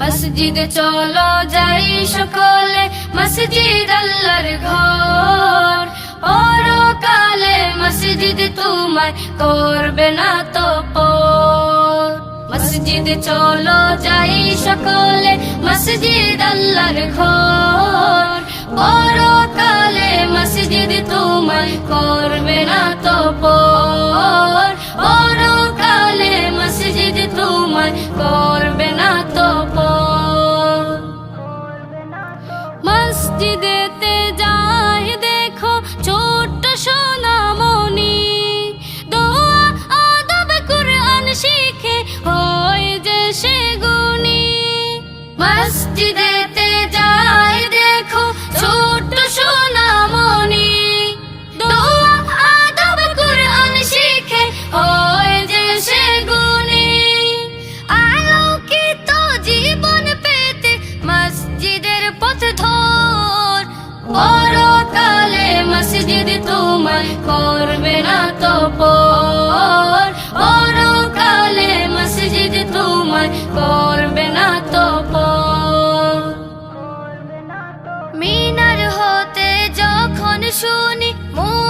মসজিদে চলো যাই সকলে, মসজিদ আল্লাহর ঘর। পরকালে মসজিদ তোমায় করবে না তো মসজিদে চলো যাই সকলে, মসজিদ আল্লাহর ঘর। পরকালে মসজিদ তোমায় করবে না মসজিদেতে যাই দেখো ছোট্ট সোনামণি। দোয়া, আদব, কুরআন শিখে হয় যে সে গুণী। মসজিদেতে যাই দেখো ছোট্ট পরকালে মসজিদ তোমায় করবে না তো পর পরকালে মসজিদ তোমায় করবে না তো পর মিনার হতে যখন শুনি মুয়াজিনের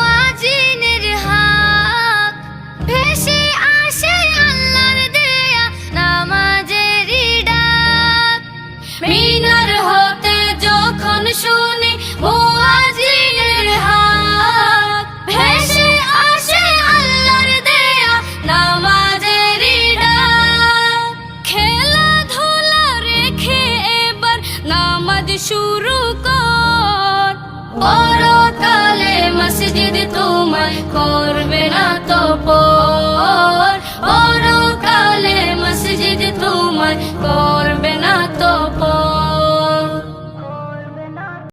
শুরু কর। পরকালে মসজিদ তোমায় করবে না তো পর